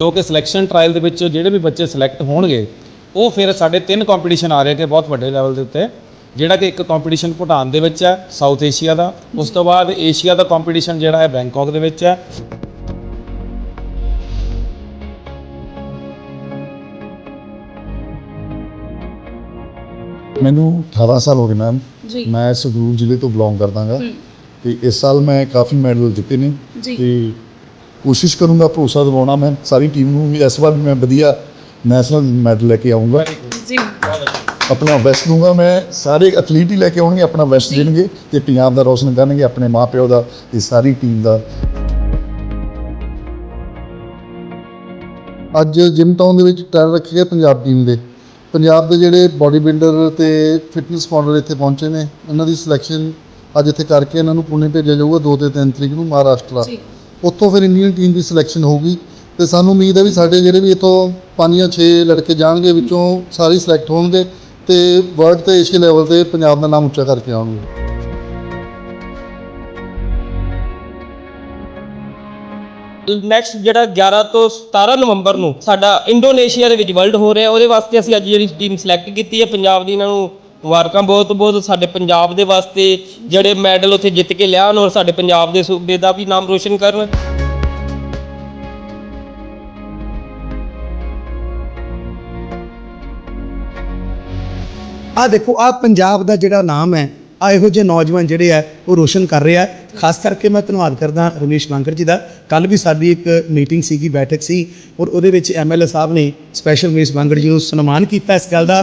ਜੋ ਕਿ selection trial ਦੇ ਵਿੱਚ ਜਿਹੜੇ ਵੀ ਬੱਚੇ ਸਿਲੈਕਟ ਹੋਣਗੇ ਉਹ ਫਿਰ ਸਾਡੇ ਤਿੰਨ ਕੰਪੀਟੀਸ਼ਨ ਆ ਰਹੇ ਕਿ ਬਹੁਤ ਵੱਡੇ ਲੈਵਲ ਦੇ ਉੱਤੇ। ਜਿਹੜਾ ਕਿ ਇੱਕ ਕੰਪੀਟੀਸ਼ਨ ਭੂਟਾਨ ਦੇ ਵਿੱਚ ਹੈ ਸਾਊਥ ਏਸ਼ੀਆ ਦਾ। ਉਸ ਤੋਂ ਬਾਅਦ ਏਸ਼ੀਆ ਦਾ ਕੰਪੀਟੀਸ਼ਨ ਜਿਹੜਾ ਹੈ ਬੈਂਕਾਕ ਦੇ ਵਿੱਚ ਹੈ। ਮੈਨੂੰ 18 ਸਾਲ ਹੋ ਗਏ ਮੈਮ ਮੈਂ ਸੰਗਰੂਰ ਜ਼ਿਲ੍ਹੇ ਤੋਂ ਬਿਲੋਂਗ ਕਰਦਾਗਾ ਤੇ ਇਸ ਸਾਲ ਮੈਂ ਕਾਫੀ ਮੈਡਲ ਜਿੱਤੇ ਨੇ। ਜੀ। ਤੇ ਕੋਸ਼ਿਸ਼ ਕਰੂੰਗਾ ਭਰੋਸਾ ਦਿਵਾਉਣਾ ਮੈਂ ਸਾਰੀ ਟੀਮ ਨੂੰ ਇਸ ਵਾਰ ਵੀ ਮੈਂ ਵਧੀਆ ਨੈਸ਼ਨਲ ਮੈਡਲ ਲੈ ਕੇ ਆਉਂਗਾ ਜੀ। ਆਪਣਾ ਬੈਸਟ ਦੂੰਗਾ ਮੈਂ। ਸਾਰੇ ਐਥਲੀਟ ਹੀ ਲੈ ਕੇ ਆਉਣਗੇ ਆਪਣਾ ਬੈਸਟ ਦੇਣਗੇ ਤੇ ਪੰਜਾਬ ਦਾ ਰੋਸ਼ਨ ਕਰਨਗੇ ਆਪਣੇ ਮਾਪਿਓ ਦਾ ਤੇ ਸਾਰੀ ਟੀਮ ਦਾ। ਅੱਜ ਜਿਮ ਟਾਊਨ ਦੇ ਵਿੱਚ ਟ੍ਰਾਇਲ ਰੱਖੇ ਗਏ ਪੰਜਾਬ ਟੀਮ ਦੇ। ਪੰਜਾਬ ਦੇ ਜਿਹੜੇ ਬਾਡੀ ਬਿਲਡਰ ਤੇ ਫਿਟਨੈਸ ਮਾਡਲ ਇੱਥੇ ਪਹੁੰਚੇ ਨੇ ਇਹਨਾਂ ਦੀ ਸਿਲੈਕਸ਼ਨ ਅੱਜ ਇੱਥੇ ਕਰਕੇ ਇਹਨਾਂ ਨੂੰ ਪੁਣੇ ਭੇਜਿਆ ਜਾਊਗਾ 2 ਤੇ 3 ਤਰੀਕ ਨੂੰ ਮਹਾਰਾਸ਼ਟਰ। ਜੀ। ਉੱਥੋਂ ਫਿਰ ਇੰਡੀਅਨ ਟੀਮ ਦੀ ਸਿਲੈਕਸ਼ਨ ਹੋਊਗੀ ਤੇ ਸਾਨੂੰ ਉਮੀਦ ਹੈ ਵੀ ਸਾਡੇ ਜਿਹੜੇ ਵੀ ਇੱਥੋਂ ਪੰਜ ਜਾਂ 6 ਲੜਕੇ ਜਾਣਗੇ ਵਿੱਚੋਂ ਸਾਰੇ ਸਿਲੈਕਟ ਹੋਣਗੇ ਤੇ ਵਰਲਡ ਤੇ ਏਸ਼ੀਆ ਲੈਵਲ ਤੇ ਪੰਜਾਬ ਦਾ ਨਾਮ ਉੱਚਾ ਕਰਕੇ ਆਉਣਗੇ। ਨੈਕਸਟ ਜਿਹੜਾ 11 ਤੋਂ 17 ਨਵੰਬਰ ਨੂੰ ਸਾਡਾ ਇੰਡੋਨੇਸ਼ੀਆ ਦੇ ਵਿੱਚ ਵਰਲਡ ਹੋ ਰਿਹਾ, ਉਹਦੇ ਵਾਸਤੇ ਅਸੀਂ ਅੱਜ ਜਿਹੜੀ ਟੀਮ ਸਿਲੈਕਟ ਕੀਤੀ ਹੈ, ਪੰਜਾਬ ਦੀ ਇਹਨਾਂ ਨੂੰ ਮੁਬਾਰਕਾਂ ਬਹੁਤ ਬਹੁਤ ਸਾਡੇ ਪੰਜਾਬ ਦੇ ਵਾਸਤੇ, ਜਿਹੜੇ ਮੈਡਲ ਉੱਥੇ ਜਿੱਤ ਕੇ ਲਿਆਉਣ ਔਰ ਸਾਡੇ ਪੰਜਾਬ ਦੇ ਸੂਬੇ ਦਾ ਵੀ ਨਾਮ ਰੋਸ਼ਨ ਕਰਨ। ਆ ਦੇਖੋ ਆ ਪੰਜਾਬ ਦਾ ਜਿਹੜਾ ਨਾਮ ਹੈ ਆ ਇਹੋ ਜਿਹੇ ਨੌਜਵਾਨ ਜਿਹੜੇ ਆ, ਉਹ ਰੋਸ਼ਨ ਕਰ ਰਿਹਾ ਖਾਸ ਕਰਕੇ ਮੈਂ ਧੰਨਵਾਦ ਕਰਦਾ ਰਮੇਸ਼ ਬਾਂਕਰ ਜੀ ਦਾ। ਕੱਲ ਵੀ ਸਾਡੀ ਇੱਕ ਮੀਟਿੰਗ ਸੀਗੀ, ਬੈਠਕ ਸੀ, ਔਰ ਉਹਦੇ ਵਿੱਚ ਐਮਐਲਏ ਸਾਹਿਬ ਨੇ ਸਪੈਸ਼ਲ ਰਮੇਸ਼ ਬਾਂਕਰ ਜੀ ਨੂੰ ਸਨਮਾਨ ਕੀਤਾ ਇਸ ਗੱਲ ਦਾ।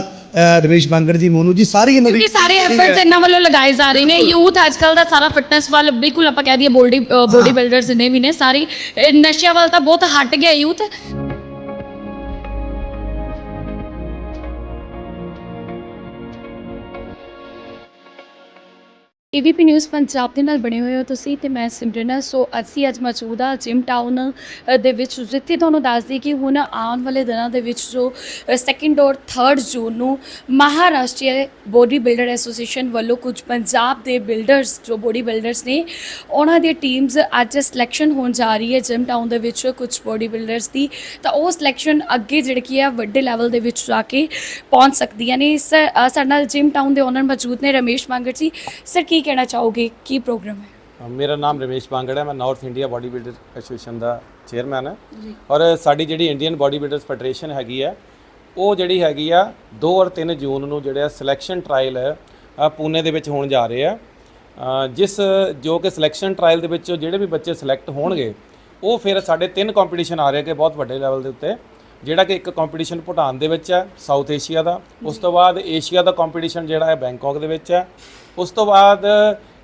ਰਮੇਸ਼ ਬਾਂਕਰ ਜੀ ਮੋਨੂ ਜੀ ਸਾਰੇ ਇਹਨਾਂ ਦੀ ਕਿਉਂਕਿ ਸਾਰੇ ਐਫਰਟਸ ਇਹਨਾਂ ਵੱਲੋਂ ਲਗਾਏ ਜਾ ਰਹੇ ਨੇ। ਯੂਥ ਅੱਜਕੱਲ ਦਾ ਸਾਰਾ ਫਿਟਨੈਸ ਵੱਲ ਬਿਲਕੁਲ ਆਪਾਂ ਕਹਿ ਦਈਏ ਬੋਡੀ ਬੋਡੀ ਬਿਲਡਰਸ ਨੇ ਵੀ ਨੇ ਸਾਰੀ ਨਸ਼ਿਆਂ ਵੱਲ ਤਾਂ ਬਹੁਤ ਹਟ ਗਿਆ ਯੂਥ। ਏਬੀਪੀ ਨਿਊਜ਼ ਪੰਜਾਬ ਦੇ ਨਾਲ ਬਣੇ ਹੋਏ ਹੋ ਤੁਸੀਂ ਤੇ ਮੈਂ ਸਿਮਰਨ ਹਾਂ। ਸੋ ਅਸੀਂ ਅੱਜ ਮੌਜੂਦ ਹਾਂ ਜਿਮ ਟਾਊਨ ਅ, ਦੇ ਵਿੱਚ ਜਿੱਥੇ ਤੁਹਾਨੂੰ ਦੱਸਦੀ ਕਿ ਹੁਣ ਆਉਣ ਵਾਲੇ ਦਿਨਾਂ ਦੇ ਵਿੱਚ ਜੋ ਸੈਕਿੰਡ ਔਰ ਥਰਡ ਜੂਨ ਨੂੰ ਮਹਾਰਾਸ਼ਟਰੀ ਬੋਡੀ ਬਿਲਡਰ ਐਸੋਸੀਏਸ਼ਨ ਵੱਲੋਂ ਕੁਝ ਪੰਜਾਬ ਦੇ ਬਿਲਡਰਸ ਜੋ ਬੋਡੀ ਬਿਲਡਰਸ ਨੇ ਉਹਨਾਂ ਦੀਆਂ ਟੀਮਸ ਅੱਜ ਸਿਲੈਕਸ਼ਨ ਹੋਣ ਜਾ ਰਹੀ ਹੈ ਜਿਮ ਟਾਊਨ ਦੇ ਵਿੱਚ ਕੁਝ ਬੋਡੀ ਬਿਲਡਰਸ ਦੀ। ਤਾਂ ਉਹ ਸਿਲੈਕਸ਼ਨ ਅੱਗੇ ਜਿਹੜੀ ਕੀ ਹੈ ਵੱਡੇ ਲੈਵਲ ਦੇ ਵਿੱਚ ਜਾ ਕੇ ਪਹੁੰਚ ਸਕਦੀਆਂ ਨੇ। ਸਰ ਅ, ਸਾਡੇ ਨਾਲ ਜਿਮ ਟਾਊਨ ਦੇ ਓਨਰ ਮੌਜੂਦ ਨੇ ਰਮੇਸ਼ ਮੰਗੜ ਜੀ। ਸਰ ਕੀ ਕਹਿਣਾ ਚਾਹੋਗੇ? ਕੀ ਪ੍ਰੋਗਰਾਮ ਹੈ? ਮੇਰਾ ਨਾਮ ਰਮੇਸ਼ ਬਾਂਗੜ ਹੈ। ਮੈਂ north India body builder association ਦਾ ਚੇਅਰਮੈਨ ਹਾਂ। ਔਰ ਸਾਡੀ ਜਿਹੜੀ ਇੰਡੀਅਨ ਬਾਡੀ ਬਿਲਡਰਸ ਫੈਡਰੇਸ਼ਨ ਹੈਗੀ ਆ ਉਹ ਜਿਹੜੀ ਹੈਗੀ ਆ 2 ਔਰ 3 ਜੂਨ ਨੂੰ ਜਿਹੜਾ ਸਿਲੈਕਸ਼ਨ ਟ੍ਰਾਇਲ ਹੈ ਪੂਨੇ ਦੇ ਵਿੱਚ ਹੋਣ ਜਾ ਰਹੇ ਆ। ਜਿਸ ਜੋ ਕਿ ਸਿਲੈਕਸ਼ਨ ਟ੍ਰਾਇਲ ਦੇ ਵਿੱਚ ਜਿਹੜੇ ਵੀ ਬੱਚੇ ਸਿਲੈਕਟ ਹੋਣਗੇ ਉਹ ਫਿਰ ਸਾਡੇ ਤਿੰਨ ਕੰਪੀਟੀਸ਼ਨ ਆ ਰਹੇ ਕਿ ਬਹੁਤ ਵੱਡੇ ਲੈਵਲ ਦੇ ਉੱਤੇ। ਜਿਹੜਾ ਕਿ ਇੱਕ ਕੰਪੀਟੀਸ਼ਨ ਭੂਟਾਨ ਦੇ ਵਿੱਚ ਹੈ ਸਾਊਥ ਏਸ਼ੀਆ ਦਾ। ਉਸ ਤੋਂ ਬਾਅਦ ਏਸ਼ੀਆ ਦਾ ਕੰਪੀਟੀਸ਼ਨ ਜਿਹੜਾ ਹੈ ਬੈਂਕਾਕ ਦੇ ਵਿੱਚ ਹੈ। ਉਸ ਤੋਂ ਬਾਅਦ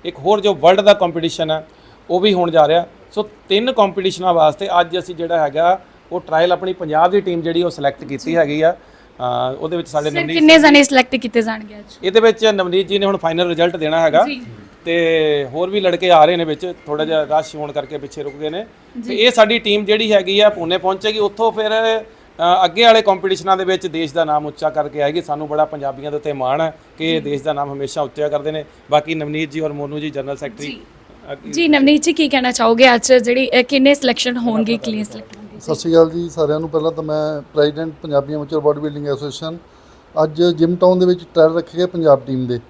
ਇੱਕ ਹੋਰ ਜੋ ਵਰਲਡ ਦਾ ਕੰਪੀਟੀਸ਼ਨ ਹੈ ਉਹ ਵੀ ਹੋਣ ਜਾ ਰਿਹਾ। ਸੋ ਤਿੰਨ ਕੰਪੀਟੀਸ਼ਨਾਂ ਵਾਸਤੇ ਅੱਜ ਅਸੀਂ ਜਿਹੜਾ ਹੈਗਾ ਉਹ ਟ੍ਰਾਇਲ ਆਪਣੀ ਪੰਜਾਬ ਦੀ ਟੀਮ ਜਿਹੜੀ ਉਹ ਸਿਲੈਕਟ ਕੀਤੀ ਹੈਗੀ ਆ। ਉਹਦੇ ਵਿੱਚ ਸਾਡੇ ਨਵਨੀਤ ਕਿੰਨੇ ਜਣੇ ਸਿਲੈਕਟ ਕੀਤੇ ਜਾਣਗੇ ਅੱਜ? ਇਹਦੇ ਵਿੱਚ ਨਵਨੀਤ ਜੀ ਨੇ ਹੁਣ ਫਾਈਨਲ ਰਿਜ਼ਲਟ ਦੇਣਾ ਹੈਗਾ। ਤੇ ਹੋਰ ਵੀ ਲੜਕੇ ਆ ਰਹੇ ਨੇ ਵਿੱਚ ਥੋੜਾ ਜਿਹਾ ਰਸ਼ ਹੋਣ ਕਰਕੇ ਪਿੱਛੇ ਰੁਕ ਗਏ ਨੇ। ਤੇ ਇਹ ਸਾਡੀ ਟੀਮ ਜਿਹੜੀ ਹੈਗੀ ਆ ਪੂਨੇ ਪਹੁੰਚੇਗੀ। ਉੱਥੋਂ ਫਿਰ ਅੱਗੇ ਵਾਲੇ ਕੰਪੀਟੀਸ਼ਨਾਂ ਦੇ ਵਿੱਚ ਦੇਸ਼ ਦਾ ਨਾਮ ਉੱਚਾ ਕਰਕੇ ਆਏਗੀ। ਸਾਨੂੰ ਬੜਾ ਪੰਜਾਬੀਆਂ ਦੇ ਉੱਤੇ ਮਾਣ ਹੈ ਕਿ ਇਹ ਦੇਸ਼ ਦਾ ਨਾਮ ਹਮੇਸ਼ਾ ਉੱਚਾ ਕਰਦੇ ਨੇ। ਬਾਕੀ ਨਵਨੀਤ ਜੀ ਔਰ ਮੋਨੂ ਜੀ ਜਨਰਲ ਸੈਕਟਰੀ ਜੀ। ਨਵਨੀਤ ਜੀ ਕੀ ਕਹਿਣਾ ਚਾਹੋਗੇ ਅੱਜ? ਜਿਹੜੀ ਕਿੰਨੇ ਸਿਲੈਕਸ਼ਨ ਹੋਣਗੇ ਕਲੀਨ ਸਿਲੈਕਟ ਹੋਣਗੇ ਸਤਿ ਸ਼੍ਰੀ ਅਕਾਲ ਜੀ ਸਾਰਿਆਂ ਨੂੰ। ਪਹਿਲਾਂ ਤਾਂ ਮੈਂ president Punjabi amateur body building association ਅੱਜ ਜਿਮ ਟਾਊਨ ਦੇ ਵਿੱਚ ਟ੍ਰਾਇਲ ਰੱਖੇ ਗਏ ਪੰਜਾਬ ਟੀਮ ਦੇ।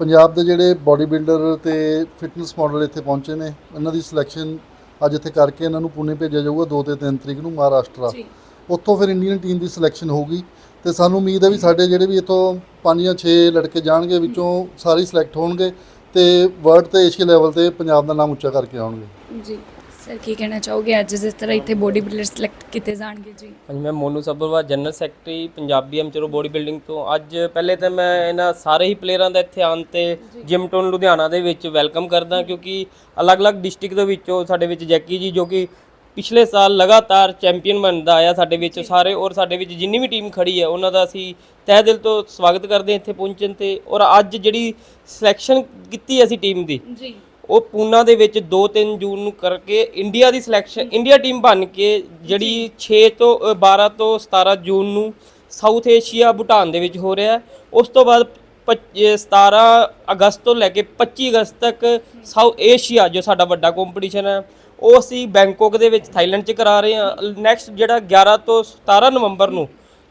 ਪੰਜਾਬ ਦੇ ਜਿਹੜੇ ਬਾਡੀ ਬਿਲਡਰ ਤੇ ਫਿਟਨੈਸ ਮਾਡਲ ਇੱਥੇ ਪਹੁੰਚੇ ਨੇ ਇਹਨਾਂ ਦੀ ਸਿਲੈਕਸ਼ਨ ਅੱਜ ਇੱਥੇ ਕਰਕੇ ਇਹਨਾਂ ਨੂੰ ਪੁਣੇ ਭੇਜਿਆ ਜਾਊਗਾ 2 ਤੇ 3 ਤਰੀਕ ਨੂੰ ਮਹਾਰਾਸ਼ਟਰ। ਜੀ। ਉੱਥੋਂ ਫਿਰ ਇੰਡੀਅਨ ਟੀਮ ਦੀ ਸਿਲੈਕਸ਼ਨ ਹੋਊਗੀ ਤੇ ਸਾਨੂੰ ਉਮੀਦ ਹੈ ਵੀ ਸਾਡੇ ਜਿਹੜੇ ਵੀ ਇੱਥੋਂ ਪੰਜ ਜਾਂ 6 ਲੜਕੇ ਜਾਣਗੇ ਵਿੱਚੋਂ ਸਾਰੇ ਸਿਲੈਕਟ ਹੋਣਗੇ ਤੇ ਵਰਲਡ ਤੇ ਏਸ਼ੀਆ ਲੈਵਲ ਤੇ ਪੰਜਾਬ ਦਾ ਨਾਮ ਉੱਚਾ ਕਰਕੇ ਆਉਣਗੇ। ਜੀ। ਸਰ ਕੀ ਕਹਿਣਾ ਚਾਹੋਗੇ? ਅੱਜ ਜਿਸ ਤਰ੍ਹਾਂ ਇੱਥੇ ਬੋਡੀ ਬਿਲਡਰ ਸਿਲੈਕਟ ਕੀਤੇ ਜਾਣਗੇ ਜੀ। ਹਾਂਜੀ ਮੈਂ Monu Sabharwal general secretary Punjabi amateur body building ਤੋਂ। ਅੱਜ ਪਹਿਲੇ ਤਾਂ ਮੈਂ ਇਹਨਾਂ ਸਾਰੇ ਹੀ ਪਲੇਅਰਾਂ ਦਾ ਇੱਥੇ ਆਉਣ ਤੇ ਜਿਮ ਟਾਊਨ ਲੁਧਿਆਣਾ ਦੇ ਵਿੱਚ ਵੈਲਕਮ ਕਰਦਾ ਕਿਉਂਕਿ ਅਲੱਗ-ਅਲੱਗ ਡਿਸਟ੍ਰਿਕਟ ਦੇ ਵਿੱਚੋਂ ਸਾਡੇ ਵਿੱਚ ਜੈਕੀ ਜੀ ਜੋ ਕਿ ਪਿਛਲੇ ਸਾਲ ਲਗਾਤਾਰ ਚੈਂਪੀਅਨ ਬਣਦਾ ਆਇਆ ਸਾਡੇ ਵਿੱਚ ਸਾਰੇ ਔਰ ਸਾਡੇ ਵਿੱਚ ਜਿੰਨੀ ਵੀ ਟੀਮ ਖੜੀ ਹੈ ਉਹਨਾਂ ਦਾ ਅਸੀਂ ਤਹਿ ਦਿਲ ਤੋਂ ਸਵਾਗਤ ਕਰਦੇ ਹਾਂ ਇੱਥੇ ਪਹੁੰਚਣ ਤੇ। ਔਰ ਅੱਜ ਜਿਹੜੀ ਸਿਲੈਕਸ਼ਨ ਕੀਤੀ ਅਸੀਂ ਟੀਮ ਦੀ ਜੀ। ਉਹ ਪੂਨਾ ਦੇ ਵਿੱਚ 2-3 ਜੂਨ ਨੂੰ ਕਰਕੇ ਇੰਡੀਆ ਦੀ ਸਿਲੈਕਸ਼ਨ ਇੰਡੀਆ ਟੀਮ ਬਣ ਕੇ ਜਿਹੜੀ 6 ਤੋਂ ਅ, 12 ਤੋਂ 17 ਜੂਨ ਨੂੰ ਸਾਊਥ ਏਸ਼ੀਆ ਭੂਟਾਨ ਦੇ ਵਿੱਚ ਹੋ ਰਿਹਾ। ਉਸ ਤੋਂ ਬਾਅਦ ਪੱਚ- ਅ, 17 ਅਗਸਤ ਤੋਂ ਲੈ ਕੇ 25 ਅਗਸਤ ਤੱਕ ਸਾਊਥ ਏਸ਼ੀਆ ਜੋ ਸਾਡਾ ਵੱਡਾ ਕੰਪੀਟੀਸ਼ਨ ਹੈ ਉਹ ਅਸੀਂ ਬੈਂਕਾਕ ਦੇ ਵਿੱਚ ਥਾਈਲੈਂਡ 'ਚ ਕਰਾ ਰਹੇ ਹਾਂ। ਨੈਕਸਟ ਜਿਹੜਾ 11 ਤੋਂ 17 ਨਵੰਬਰ ਨੂੰ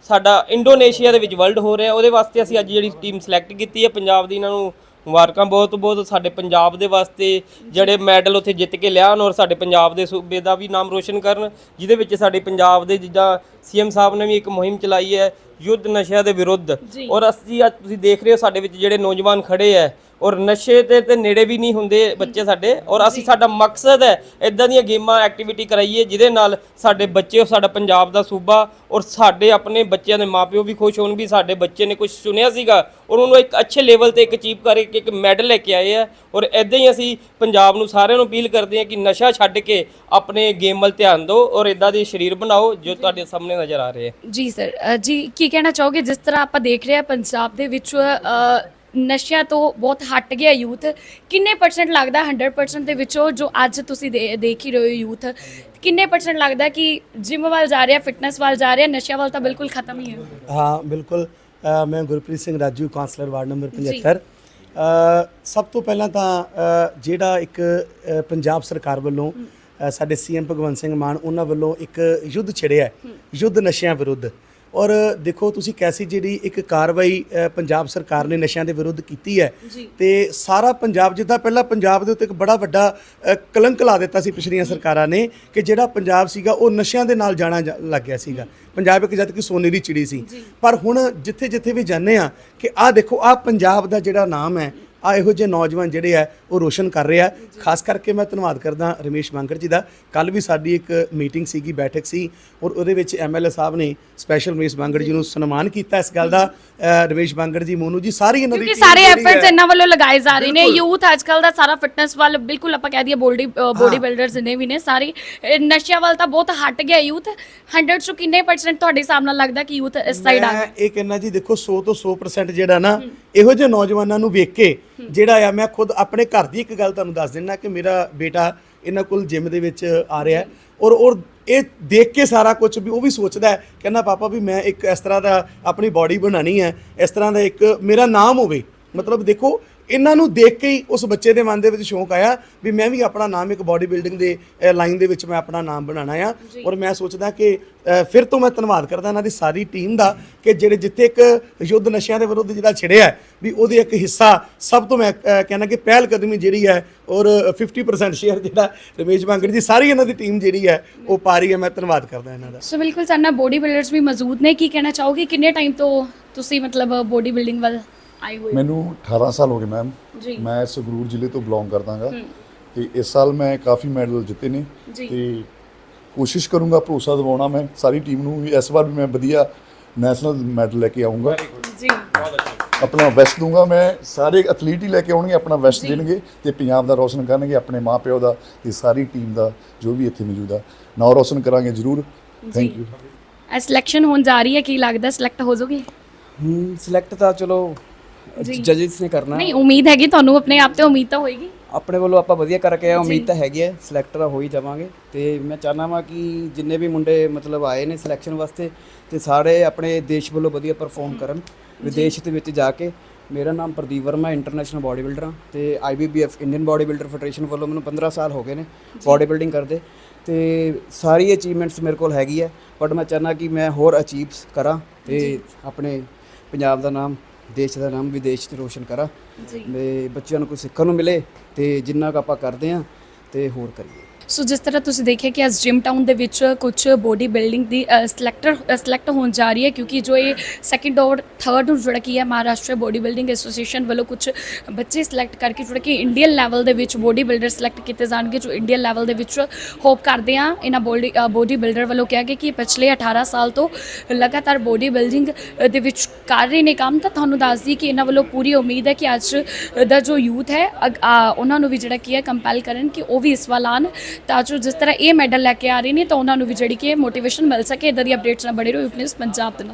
ਸਾਡਾ ਇੰਡੋਨੇਸ਼ੀਆ ਦੇ ਵਿੱਚ ਵਰਲਡ ਹੋ ਰਿਹਾ ਉਹਦੇ ਵਾਸਤੇ ਅਸੀਂ ਅੱਜ ਜਿਹੜੀ ਟੀਮ ਸਿਲੈਕਟ ਕੀਤੀ ਹੈ ਪੰਜਾਬ ਦੀ ਇਹਨਾਂ ਨੂੰ ਮੁਬਾਰਕਾਂ ਬਹੁਤ ਬਹੁਤ ਸਾਡੇ ਪੰਜਾਬ ਦੇ ਵਾਸਤੇ ਜਿਹੜੇ ਮੈਡਲ ਉੱਥੇ ਜਿੱਤ ਕੇ ਲਿਆਉਣ ਔਰ ਸਾਡੇ ਪੰਜਾਬ ਦੇ ਸੂਬੇ ਦਾ ਵੀ ਨਾਮ ਰੋਸ਼ਨ ਕਰਨ ਜਿਹਦੇ ਵਿੱਚ ਸਾਡੇ ਪੰਜਾਬ ਦੇ ਜਿੱਦਾਂ ਸੀਐਮ ਸਾਹਿਬ ਨੇ ਵੀ ਇੱਕ ਮੁਹਿੰਮ ਚਲਾਈ ਹੈ ਯੁੱਧ ਨਸ਼ਿਆਂ ਦੇ ਵਿਰੁੱਧ। ਔਰ ਅਸੀਂ ਅੱਜ ਤੁਸੀਂ ਦੇਖ ਰਹੇ ਹੋ ਸਾਡੇ ਵਿੱਚ ਜਿਹੜੇ ਨੌਜਵਾਨ ਖੜੇ ਹੈ ਔਰ ਨਸ਼ੇ ਤੇ ਤੇ ਨੇੜੇ ਵੀ ਨਹੀਂ ਹੁੰਦੇ ਬੱਚੇ ਸਾਡੇ। ਔਰ ਅਸੀਂ ਸਾਡਾ ਮਕਸਦ ਹੈ ਇਦਾਂ ਦੀਆਂ ਗੇਮਾਂ ਐਕਟੀਵਿਟੀ ਕਰਾਈਏ ਜਿਹਦੇ ਨਾਲ ਸਾਡੇ ਬੱਚੇ ਔਰ ਸਾਡਾ ਪੰਜਾਬ ਦਾ ਸੂਬਾ ਔਰ ਸਾਡੇ ਆਪਣੇ ਬੱਚਿਆਂ ਦੇ ਮਾਪਿਓ ਵੀ ਖੁਸ਼ ਹੋਣ ਵੀ ਸਾਡੇ ਬੱਚੇ ਨੇ ਕੁਝ ਚੁਣਿਆ ਸੀਗਾ ਔਰ ਉਹਨੂੰ ਇੱਕ ਅੱਛੇ ਲੈਵਲ ਤੇ ਇੱਕ ਅਚੀਵ ਕਰਕੇ ਇੱਕ ਮੈਡਲ ਲੈ ਕੇ ਆਏ ਆ। ਔਰ ਇਦਾਂ ਹੀ ਅਸੀਂ ਪੰਜਾਬ ਨੂੰ ਸਾਰਿਆਂ ਨੂੰ ਅਪੀਲ ਕਰਦੇ ਹਾਂ ਕਿ ਨਸ਼ਾ ਛੱਡ ਕੇ ਆਪਣੇ ਗੇਮ ਵੱਲ ਧਿਆਨ ਦਿਓ ਔਰ ਇਦਾਂ ਦੇ ਸਰੀਰ ਬਣਾਓ ਜੋ ਤੁਹਾਡੇ ਸਾਹਮਣੇ ਨਜ਼ਰ ਆ ਰਹੇ ਹੈ ਜੀ ਸਰ ਜੀ ਕੀ ਕਹਿਣਾ ਚਾਹੋਗੇ? ਜਿਸ ਤਰ੍ਹਾਂ ਆਪਾਂ ਦੇਖ ਰਹੇ ਹਾਂ ਪੰਜਾਬ ਦੇ ਵਿੱਚ ਨਸ਼ਿਆਂ ਤੋਂ ਬਹੁਤ ਹਟ ਗਿਆ ਯੂਥ ਕਿੰਨੇ ਪਰਸੈਂਟ ਲੱਗਦਾ 100% ਦੇ ਵਿੱਚੋਂ ਜੋ ਅੱਜ ਤੁਸੀਂ ਦੇ- ਦੇਖ ਹੀ ਰਹੇ ਹੋ ਯੂਥ? ਕਿੰਨੇ ਪਰਸੈਂਟ ਲੱਗਦਾ ਕਿ ਜਿਮ ਵੱਲ ਜਾ ਰਿਹਾ ਫਿਟਨੈਸ ਵੱਲ ਜਾ ਰਿਹਾ ਨਸ਼ਿਆਂ ਵੱਲ ਤਾਂ ਬਿਲਕੁਲ ਖਤਮ ਹੀ ਹੈ? ਹਾਂ ਬਿਲਕੁਲ। ਅ, ਮੈਂ Gurpreet Singh Raju councillor ward number 75 ਅ, ਸਭ ਤੋਂ ਪਹਿਲਾਂ ਤਾਂ ਅ, ਜਿਹੜਾ ਇੱਕ ਅ, ਪੰਜਾਬ ਸਰਕਾਰ ਵੱਲੋਂ ਅ, ਸਾਡੇ ਸੀਐਮ ਭਗਵੰਤ ਸਿੰਘ ਮਾਨ ਉਹਨਾਂ ਵੱਲੋਂ ਇੱਕ ਯੁੱਧ ਛਿੜਿਆ ਹੈ, ਯੁੱਧ ਨਸ਼ਿਆਂ ਵਿਰੁੱਧ। ਔਰ ਦੇਖੋ ਤੁਸੀਂ ਕੈਸੀ ਜਿਹੜੀ ਇੱਕ ਕਾਰਵਾਈ ਪੰਜਾਬ ਸਰਕਾਰ ਨੇ ਨਸ਼ਿਆਂ ਦੇ ਵਿਰੁੱਧ ਕੀਤੀ ਹੈ ਤੇ ਸਾਰਾ ਪੰਜਾਬ ਜਿੱਦਾਂ ਪਹਿਲਾਂ ਪੰਜਾਬ ਦੇ ਉੱਤੇ ਇੱਕ ਬੜਾ ਵੱਡਾ ਕਲੰਕ ਲਾ ਦਿੱਤਾ ਸੀ ਪਿਛਲੀਆਂ ਸਰਕਾਰਾਂ ਨੇ ਕਿ ਜਿਹੜਾ ਪੰਜਾਬ ਸੀਗਾ ਉਹ ਨਸ਼ਿਆਂ ਦੇ ਨਾਲ ਜਾਣਾ ਲੱਗ ਗਿਆ ਸੀਗਾ। ਪੰਜਾਬ ਇੱਕ ਜਦ ਕਿ ਸੋਨੇ ਦੀ ਚਿੜੀ ਸੀ। ਪਰ ਹੁਣ ਜਿੱਥੇ ਜਿੱਥੇ ਵੀ ਜਾਂਦੇ ਆ ਕਿ ਆਹ ਦੇਖੋ ਆਹ ਪੰਜਾਬ ਦਾ ਜਿਹੜਾ ਨਾਮ ਹੈ ਆ ਇਹੋ ਜਿਹੇ ਨੌਜਵਾਨ ਜਿਹੜੇ ਆ ਉਹ ਰੋਸ਼ਨ ਕਰ ਰਹੇ ਖਾਸ ਕਰਕੇ ਮੈਂ ਧੰਨਵਾਦ ਕਰਦਾ ਰਮੇਸ਼ ਬਾਂਕਰ ਜੀ ਦਾ। ਕੱਲ ਵੀ ਸਾਡੀ ਇੱਕ ਮੀਟਿੰਗ ਸੀਗੀ ਬੈਠਕ ਸੀ ਔਰ ਉਹਦੇ ਵਿੱਚ ਐਮਐਲਏ ਸਾਹਿਬ ਨੇ ਸਪੈਸ਼ਲ ਰਮੇਸ਼ ਬਾਂਕਰ ਜੀ ਨੂੰ ਸਨਮਾਨ ਕੀਤਾ ਇਸ ਗੱਲ ਦਾ। ਰਮੇਸ਼ ਬਾਂਕਰ ਜੀ ਮੋਨੂ ਜੀ ਸਾਰੀ ਇਹਨਾਂ ਦੀ ਕਿਉਂਕਿ ਸਾਰੇ ਐਫਰਟਸ ਇਹਨਾਂ ਵੱਲੋਂ ਲਗਾਏ ਜਾ ਰਹੇ ਨੇ। ਯੂਥ ਅੱਜਕੱਲ ਦਾ ਸਾਰਾ ਫਿਟਨੈਸ ਵੱਲ ਬਿਲਕੁਲ ਆਪਾਂ ਕਹਿ ਦਈਏ ਬੋਡੀ ਬੋਡੀ ਬਿਲਡਰਸ ਜਿੰਨੇ ਵੀ ਨੇ ਸਾਰੇ ਨਸ਼ਿਆਂ ਵੱਲ ਤਾਂ ਬਹੁਤ ਹਟ ਗਿਆ ਯੂਥ 100 ਚੋਂ ਕਿੰਨੇ ਪਰਸੈਂਟ ਤੁਹਾਡੇ ਹਿਸਾਬ ਨਾਲ ਲੱਗਦਾ ਕਿ ਯੂਥ ਇਸ ਸਾਈਡ ਆ ਮੈਂ ਇਹ ਕਹਿੰਦਾ ਜੀ ਦੇਖੋ 100 ਤੋਂ 100% ਜਿਹੜਾ ਨਾ ਇਹੋ ਜਿਹੇ ਨੌਜਵਾਨਾਂ ਨੂੰ ਵੇਖ ਕੇ ਜਿਹੜਾ ਆ, ਮੈਂ ਖੁਦ ਆਪਣੇ ਘਰ ਦੀ ਇੱਕ ਗੱਲ ਤੁਹਾਨੂੰ ਦੱਸ ਦਿੰਦਾ ਕਿ ਮੇਰਾ ਬੇਟਾ ਇਹਨਾਂ ਕੋਲ ਜਿਮ ਦੇ ਵਿੱਚ ਆ ਰਿਹਾ ਹੈ ਔਰ ਔਰ ਇਹ ਦੇਖ ਕੇ ਸਾਰਾ ਕੁਝ ਵੀ ਉਹ ਵੀ ਸੋਚਦਾ ਹੈ, ਕਹਿੰਦਾ, ਪਾਪਾ ਵੀ ਮੈਂ ਇੱਕ ਇਸ ਤਰ੍ਹਾਂ ਦਾ ਆਪਣੀ ਬਾਡੀ ਬਣਾਣੀ ਹੈ, ਇਸ ਤਰ੍ਹਾਂ ਦਾ ਇੱਕ ਮੇਰਾ ਨਾਮ ਹੋਵੇ। ਮਤਲਬ ਦੇਖੋ ਇਹਨਾਂ ਨੂੰ ਦੇਖ ਕੇ ਹੀ ਉਸ ਬੱਚੇ ਦੇ ਮਨ ਦੇ ਵਿੱਚ ਸ਼ੌਂਕ ਆਇਆ ਵੀ ਮੈਂ ਵੀ ਆਪਣਾ ਨਾਮ ਇੱਕ ਬਾਡੀ ਬਿਲਡਿੰਗ ਦੇ ਲਾਈਨ ਦੇ ਵਿੱਚ ਮੈਂ ਆਪਣਾ ਨਾਮ ਬਣਾਉਣਾ ਆ। ਔਰ ਮੈਂ ਸੋਚਦਾ ਕਿ ਫਿਰ ਤੋਂ ਮੈਂ ਧੰਨਵਾਦ ਕਰਦਾ ਇਹਨਾਂ ਦੀ ਸਾਰੀ ਟੀਮ ਦਾ ਕਿ ਜਿਹੜੇ ਜਿੱਥੇ ਇੱਕ ਯੁੱਧ ਨਸ਼ਿਆਂ ਦੇ ਵਿਰੁੱਧ ਜਿਹੜਾ ਛਿੜਿਆ ਵੀ ਉਹਦੇ ਇੱਕ ਹਿੱਸਾ ਸਭ ਤੋਂ ਮੈਂ ਕਹਿੰਦਾ ਕਿ ਪਹਿਲ ਕਦਮੀ ਜਿਹੜੀ ਹੈ ਔਰ 50% ਸ਼ੇਅਰ ਜਿਹੜਾ ਰਮੇਸ਼ ਬਾਂਗੜ ਦੀ ਸਾਰੀ ਇਹਨਾਂ ਦੀ ਟੀਮ ਜਿਹੜੀ ਹੈ ਉਹ ਪਾ ਰਹੀ ਹੈ। ਮੈਂ ਧੰਨਵਾਦ ਕਰਦਾ ਇਹਨਾਂ ਦਾ। ਸੋ ਬਿਲਕੁਲ ਸਾਡੇ ਬੋਡੀ ਬਿਲਡਰਸ ਵੀ ਮੌਜੂਦ ਨੇ। ਕੀ ਕਹਿਣਾ ਚਾਹੋਗੇ? ਕਿੰਨੇ ਟਾਈਮ ਤੋਂ ਤੁਸੀਂ ਮਤਲਬ ਬੋਡੀ ਬਿਲਡਿੰਗ ਵੱਲ ਆਏ ਹੋਏ ਹੋ? ਮੈਨੂੰ 18 ਸਾਲ ਹੋ ਗਏ ਮੈਮ ਜੀ। ਮੈਂ ਸੰਗਰੂਰ ਜ਼ਿਲ੍ਹੇ ਤੋਂ ਬਿਲੋਂਗ ਕਰਦਾਗਾ ਤੇ ਇਸ ਸਾਲ ਮੈਂ ਕਾਫੀ ਮੈਡਲ ਜਿੱਤੇ ਨੇ। ਤੇ ਕੋਸ਼ਿਸ਼ ਕਰੂੰਗਾ ਭਰੋਸਾ ਦਿਵਾਉਣਾ ਮੈਂ। ਸਾਰੀ ਟੀਮ ਨੂੰ ਵੀ ਇਸ ਵਾਰ ਵੀ ਮੈਂ ਵਧੀਆ ਨੈਸ਼ਨਲ ਮੈਡਲ ਲੈ ਕੇ ਆਉਂਗਾ ਜੀ। ਆਪਣਾ ਬੈਸਟ ਦੂੰਗਾ ਮੈਂ। ਸਾਰੇ ਐਥਲੀਟ ਹੀ ਲੈ ਕੇ ਆਉਣਗੇ ਆਪਣਾ ਬੈਸਟ ਦੇਣਗੇ ਤੇ ਪੰਜਾਬ ਦਾ ਰੋਸ਼ਨ ਕਰਨਗੇ ਆਪਣੇ ਮਾਪਿਓ ਦਾ ਤੇ ਸਾਰੀ ਟੀਮ ਦਾ ਜੋ ਵੀ ਇੱਥੇ ਮੌਜੂਦ ਆ। ਨਾਂ ਰੋਸ਼ਨ ਕਰਾਂਗੇ ਜ਼ਰੂਰ। ਥੈਂਕ ਯੂ ਐ ਸਿਲੈਕਸ਼ਨ ਹੋਣ ਜਾ ਰਹੀ ਹੈ ਕੀ ਲੱਗਦਾ? ਸਿਲੈਕਟ ਹੋ ਜਾਓਗੇ? ਹੂੰ ਸਿਲੈਕਟ ਤਾਂ ਚਲੋ ਜਜਿਸ ਨੇ ਕਰਨਾ। ਨਹੀਂ ਉਮੀਦ ਹੈਗੀ ਤੁਹਾਨੂੰ ਆਪਣੇ ਆਪ ਤੇ ਉਮੀਦ ਤਾਂ ਹੋਏਗੀ। ਆਪਣੇ ਵੱਲੋਂ ਆਪਾਂ ਵਧੀਆ ਕਰਕੇ ਆਏ ਉਮੀਦ ਤਾਂ ਹੈਗੀ ਹੈ ਸਿਲੈਕਟ ਤਾਂ ਹੋ ਹੀ ਜਾਵਾਂਗੇ। ਤੇ ਮੈਂ ਚਾਹਨਾ ਵਾਂ ਕਿ ਜਿੰਨੇ ਵੀ ਮੁੰਡੇ ਮਤਲਬ ਆਏ ਨੇ ਸਿਲੈਕਸ਼ਨ ਵਾਸਤੇ ਤੇ ਸਾਰੇ ਆਪਣੇ ਦੇਸ਼ ਵੱਲੋਂ ਵਧੀਆ ਪਰਫਾਰਮ ਕਰਨ। ਵਿਦੇਸ਼ ਦੇ ਵਿੱਚ ਜਾ ਕੇ ਮੇਰਾ ਨਾਮ Pradeep Verma international body builder ਹਾਂ। ਤੇ IBBF Indian body builder federation ਵੱਲੋਂ ਮੈਨੂੰ 15 ਸਾਲ ਹੋ ਗਏ ਨੇ ਬਾਡੀ ਬਿਲਡਿੰਗ ਕਰਦੇ। ਤੇ ਸਾਰੀ ਅਚੀਵਮੈਂਟਸ ਮੇਰੇ ਕੋਲ ਹੈਗੀ ਹੈ ਬਟ ਮੈਂ ਚਾਹਨਾ ਕਿ ਮੈਂ ਹੋਰ ਅਚੀਵਸ ਕਰਾਂ ਤੇ ਆਪਣੇ ਪੰਜਾਬ ਦਾ ਨਾਮ ਦੇਸ਼ ਦਾ ਨਾਮ ਵਿਦੇਸ਼ 'ਚ ਰੋਸ਼ਨ ਕਰਾਂ ਜੀ। ਤੇ ਬੱਚਿਆਂ ਨੂੰ ਕੁਝ ਸਿੱਖਣ ਨੂੰ ਮਿਲੇ ਤੇ ਜਿੰਨਾ ਕੁ ਆਪਾਂ ਕਰਦੇ ਆ ਤੇ ਹੋਰ ਕਰੀਏ। ਸੋ ਜਿਸ ਤਰ੍ਹਾਂ ਤੁਸੀਂ ਦੇਖਿਆ ਕਿ ਅੱਜ ਜਿਮ ਟਾਊਨ ਦੇ ਵਿੱਚ ਕੁਝ ਬੋਡੀ ਬਿਲਡਿੰਗ ਦੀ ਸਿਲੈਕਟਰ ਸਿਲੈਕਟ ਹੋਣ ਜਾ ਰਹੀ ਹੈ ਕਿਉਂਕਿ ਜੋ ਇਹ ਸੈਕਿੰਡ ਔਰ ਥਰਡ ਨੂੰ ਜਿਹੜਾ ਕੀ ਹੈ ਮਹਾਰਾਸ਼ਟਰ ਬੋਡੀ ਬਿਲਡਿੰਗ ਐਸੋਸੀਏਸ਼ਨ ਵੱਲੋਂ ਕੁਝ ਬੱਚੇ ਸਿਲੈਕਟ ਕਰਕੇ ਜਿਹੜਾ ਕਿ ਇੰਡੀਅਨ ਲੈਵਲ ਦੇ ਵਿੱਚ ਬੋਡੀ ਬਿਲਡਰ ਸਿਲੈਕਟ ਕੀਤੇ ਜਾਣਗੇ, ਜੋ ਇੰਡੀਅਨ ਲੈਵਲ ਦੇ ਵਿੱਚ ਹੋਪ ਕਰਦੇ ਆ। ਇਹਨਾਂ ਬੋਡੀ ਬੋਡੀ ਬਿਲਡਰ ਵੱਲੋਂ ਕਿਹਾ ਗਿਆ ਕਿ ਪਿਛਲੇ 18 ਸਾਲ ਤੋਂ ਲਗਾਤਾਰ ਬੋਡੀ ਬਿਲਡਿੰਗ ਦੇ ਵਿੱਚ ਕਰ ਰਹੇ ਨੇ ਕੰਮ। ਤਾਂ ਤੁਹਾਨੂੰ ਦੱਸ ਦਈਏ ਕਿ ਇਹਨਾਂ ਵੱਲੋਂ ਪੂਰੀ ਉਮੀਦ ਹੈ ਕਿ ਅੱਜ ਦਾ ਜੋ ਯੂਥ ਹੈ, ਅਗ- ਉਹਨਾਂ ਨੂੰ ਵੀ ਜਿਹੜਾ ਕੀ ਹੈ ਕੰਪੈਲ ਕਰਨ ਕਿ ਉਹ ਵੀ ਇਸ ਵੱਲ ਆਉਣ। ਤਾਂ ਜੋ ਜਿਸ ਤਰ੍ਹਾਂ ਇਹ ਮੈਡਲ ਲੈ ਕੇ ਆ ਰਹੇ ਨੇ ਤਾਂ ਉਹਨਾਂ ਨੂੰ ਵੀ ਜਿਹੜੀ ਕਿ ਮੋਟੀਵੇਸ਼ਨ ਮਿਲ ਸਕੇ, ਇਦਾਂ ਦੀ ਅਪਡੇਟਸ ਨਾਲ ਬਣੇ ਰਹੋ ਨਿਊਜ਼ ਪੰਜਾਬ ਦੇ ਨਾਲ।